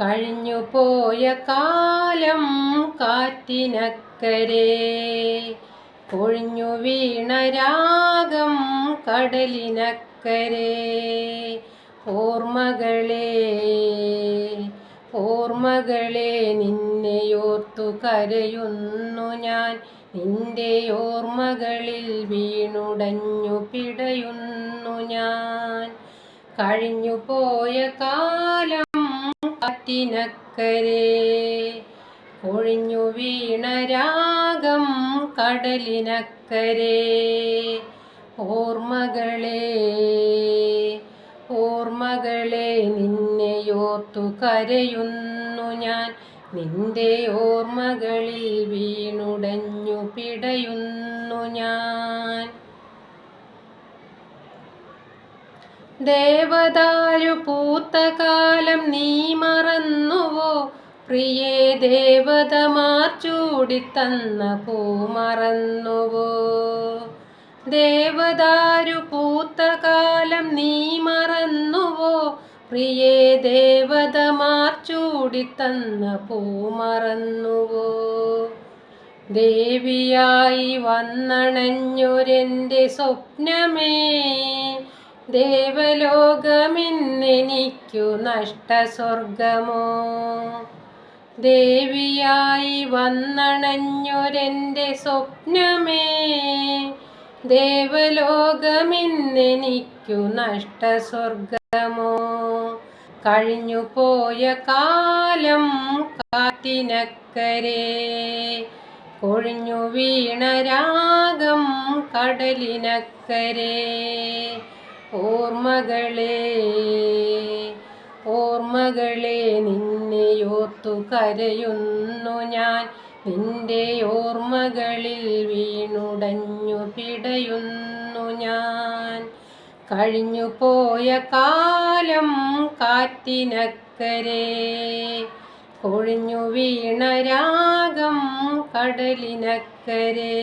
കഴിഞ്ഞു പോയ കാലം കാറ്റിനക്കരെ. കൊഴിഞ്ഞു വീണ രാഗം കടലിനക്കരെ. ഓർമ്മകളെ ഓർമ്മകളെ നിന്നെയോർത്തു കരയുന്നു ഞാൻ. നിന്റെ ഓർമ്മകളിൽ വീണുടഞ്ഞു പിടയുന്നു ഞാൻ. കഴിഞ്ഞു പോയ കാലം കാറ്റിനക്കരെ. കൊഴിഞ്ഞു വീണ രാഗം കടലിനക്കരെ. ഓർമ്മകളെ ഓർമ്മകളെ നിന്നെയോർത്തു കരയുന്നു ഞാൻ. നിന്റെ ഓർമ്മകളിൽ വീണുടഞ്ഞു പിടയുന്നു ഞാൻ. ദേവദാരു പൂത്തകാലം നീ മറന്നുവോ? പ്രിയേ ദേവതമാർ ചൂടിത്തന്ന പൂ മറന്നുവോ? ദേവദാരു പൂത്ത കാലം നീ മറന്നുവോ? പ്രിയേ ദേവതമാർ ചൂടിത്തന്ന പൂ മറന്നുവോ? ദേവിയായി വന്നണഞ്ഞൊരെന്റെ സ്വപ്നമേ ദേവലോകമെന്നെനിക്കു നഷ്ടസ്വർഗമോ ദേവിയായി വന്നണഞ്ഞൊരെന്റെ സ്വപ്നമേ? ദേവലോകമെന്നെനിക്കു നഷ്ടസ്വർഗമോ കഴിഞ്ഞു പോയ കാലം കാറ്റിനക്കരെ കൊഴിഞ്ഞു വീണ രാഗം കടലിനക്കരെ. ഓർമ്മകളെ ഓർമ്മകളെ നിന്നെയോർത്തു കരയുന്നു ഞാൻ. നിന്റെ ഓർമ്മകളിൽ വീണുടഞ്ഞു പിടയുന്നു ഞാൻ. കഴിഞ്ഞു പോയ കാലം കാറ്റിനക്കരെ കൊഴിഞ്ഞു വീണ രാഗം കടലിനക്കരെ.